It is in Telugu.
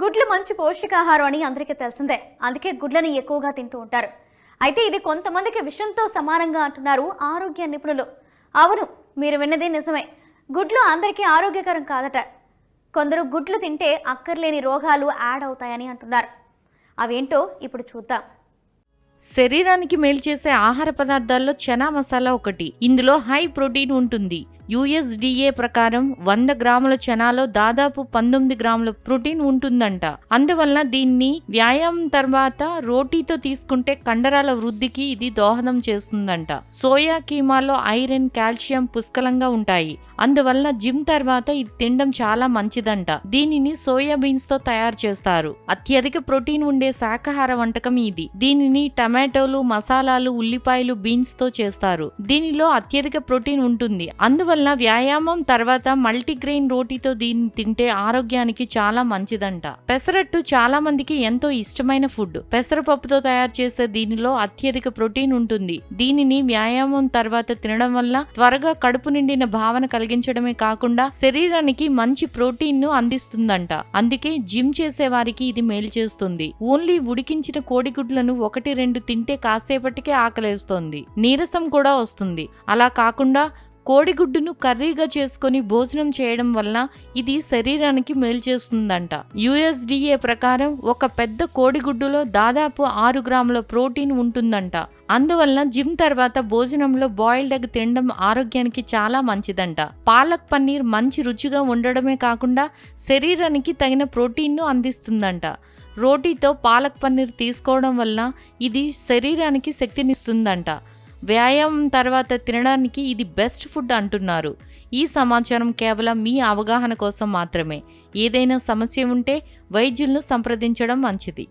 గుడ్లు మంచి పౌష్టికాహారం అని అందరికీ తెలిసిందే. అందుకే గుడ్లని ఎక్కువగా తింటూ ఉంటారు. అయితే ఇది కొంతమందికి విషంతో సమానంగా అంటున్నారు ఆరోగ్య నిపుణులు. అవును మీరు విన్నదే నిజమే. గుడ్లు అందరికీ ఆరోగ్యకరం కాదట. కొందరు గుడ్లు తింటే అక్కర్లేని రోగాలు యాడ్ అవుతాయని అంటున్నారు. అవేంటో ఇప్పుడు చూద్దాం. శరీరానికి మేలు చేసే ఆహార పదార్థాల్లో చనా మసాలా ఒకటి. ఇందులో హై ప్రోటీన్ ఉంటుంది. యుఎస్డిఏ ప్రకారం వంద గ్రాముల చనాలో దాదాపు పంతొమ్మిది గ్రాముల ప్రోటీన్ ఉంటుందంట. అందువలన దీన్ని వ్యాయామం తర్వాత రోటీతో తీసుకుంటే కండరాల వృద్ధికి ఇది దోహదం చేస్తుందంట. సోయా కీమాలో ఐరన్ కాల్షియం పుష్కలంగా ఉంటాయి. అందువలన జిమ్ తర్వాత ఇది తినడం చాలా మంచిదంట. దీనిని సోయా బీన్స్తో తయారు చేస్తారు. అత్యధిక ప్రోటీన్ ఉండే శాకాహార వంటకం ఇది. దీనిని టమాటోలు మసాలాలు ఉల్లిపాయలు బీన్స్తో చేస్తారు. దీనిలో అత్యధిక ప్రోటీన్ ఉంటుంది. అందువల్ల అందువలన వ్యాయామం తర్వాత మల్టీగ్రెయిన్ రోటీతో దీన్ని తింటే ఆరోగ్యానికి చాలా మంచిదంట. పెసరట్టు చాలా మందికి ఎంతో ఇష్టమైన ఫుడ్. పెసరపప్పుతో తయారు చేసే దీనిలో అత్యధిక ప్రోటీన్ ఉంటుంది. దీనిని వ్యాయామం తర్వాత తినడం వల్ల త్వరగా కడుపు నిండిన భావన కలిగించడమే కాకుండా శరీరానికి మంచి ప్రోటీన్ను అందిస్తుందంట. అందుకే జిమ్ చేసే వారికి ఇది మేలు చేస్తుంది. ఓన్లీ ఉడికించిన కోడిగుడ్లను ఒకటి రెండు తింటే కాసేపటికే ఆకలేస్తోంది. నీరసం కూడా వస్తుంది. అలా కాకుండా కోడిగుడ్డును కర్రీగా చేసుకొని భోజనం చేయడం వల్ల ఇది శరీరానికి మేలు చేస్తుందంట. యుఎస్డిఏ ప్రకారం ఒక పెద్ద కోడిగుడ్డులో దాదాపు ఆరు గ్రాముల ప్రోటీన్ ఉంటుందంట. అందువలన జిమ్ తర్వాత భోజనంలో బాయిల్డ్ ఎగ్ తినడం ఆరోగ్యానికి చాలా మంచిదంట. పాలక్ పన్నీర్ మంచి రుచిగా ఉండడమే కాకుండా శరీరానికి తగిన ప్రోటీన్ను అందిస్తుందంట. రోటీతో పాలక్ పన్నీర్ తీసుకోవడం వల్ల ఇది శరీరానికి శక్తినిస్తుందంట. వ్యాయామం తర్వాత తినడానికి ఇది బెస్ట్ ఫుడ్ అంటున్నారు. ఈ సమాచారం కేవలం మీ అవగాహన కోసం మాత్రమే. ఏదైనా సమస్య ఉంటే వైద్యులను సంప్రదించడం మంచిది.